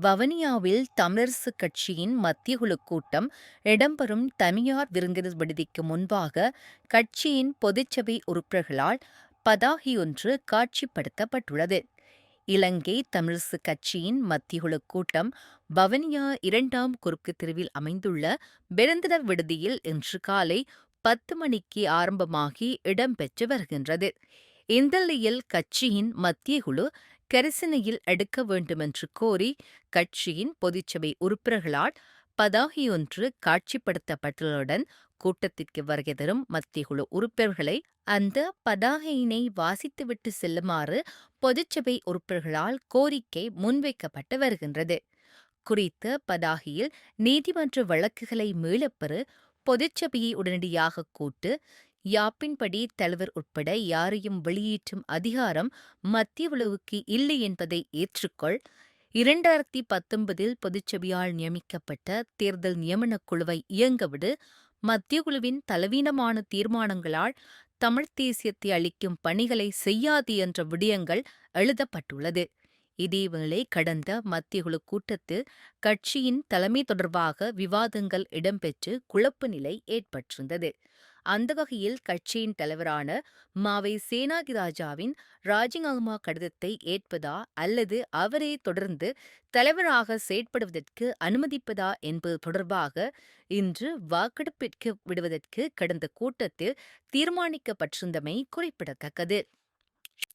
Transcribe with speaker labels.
Speaker 1: வவனியாவில் தமிழரசுக் கட்சியின் மத்திய குழு கூட்டம் இடம்பெறும் தனியார் விருந்தினர் விடுதிக்கு முன்பாக கட்சியின் பொதுச்சபை உறுப்பினர்களால் பதாகையொன்று காட்சிப்படுத்தப்பட்டுள்ளது. இலங்கை தமிழரசுக் கட்சியின் மத்தியகுழுக் கூட்டம் பவனியா இரண்டாம் குறுக்கு தெருவில் அமைந்துள்ள விருந்தினர் விடுதியில் இன்று காலை பத்து மணிக்கு ஆரம்பமாகி இடம்பெற்று வருகின்றது. இந்த நிலையில் கட்சியின் மத்திய குழு கரிசனையில் எடுக்க வேண்டுமென்று கோரி கட்சியின் பொதுச்சபை உறுப்பினர்களால் பதாகையொன்று காட்சிப்படுத்தப்பட்டுள்ளதுடன் கூட்டத்திற்கு வருகை தரும் மத்திய குழு உறுப்பினர்களை அந்த பதாகையினை வாசித்துவிட்டு செல்லுமாறு பொதுச்சபை உறுப்பினர்களால் கோரிக்கை முன்வைக்கப்பட்டு வருகின்றது. குறித்த பதாகையில் நீதிமன்ற வழக்குகளை மீளப்பெறு பொதுச்சபையை உடனடியாக கூட்டு யாப்பின்படி தலைவர் உட்பட யாரையும் வெளியேற்றும் அதிகாரம் மத்திய உளவுக்கு இல்லை என்பதை ஏற்றுக்கொள் இரண்டாயிரத்தி பத்தொன்பதில் பொதுச்சபையால் நியமிக்கப்பட்ட தேர்தல் நியமனக் குழுவை இயங்கவிடு மத்திய குழுவின் தலவீனமான தீர்மானங்களால் தமிழ்த் தேசியத்தை அளிக்கும் பணிகளை செய்யாது என்ற விடயங்கள் எழுதப்பட்டுள்ளது. இதேவேளை கடந்த மத்திய குழு கூட்டத்தில் கட்சியின் தலைமை தொடர்பாக விவாதங்கள் இடம்பெற்று குழப்ப நிலை ஏற்பட்டிருந்தது. அந்த வகையில் கட்சியின் தலைவரான மாவை சேனாகிராஜாவின் ராஜினாமா கடிதத்தை ஏற்பதா அல்லது அவரே தொடர்ந்து தலைவராக செயற்படுவதற்கு அனுமதிப்பதா என்பது தொடர்பாக இன்று வாக்கெடுப்பிற்கு விடுவதற்கு கடந்த கூட்டத்தில் தீர்மானிக்கப்பட்டிருந்தமை குறிப்பிடத்தக்கது.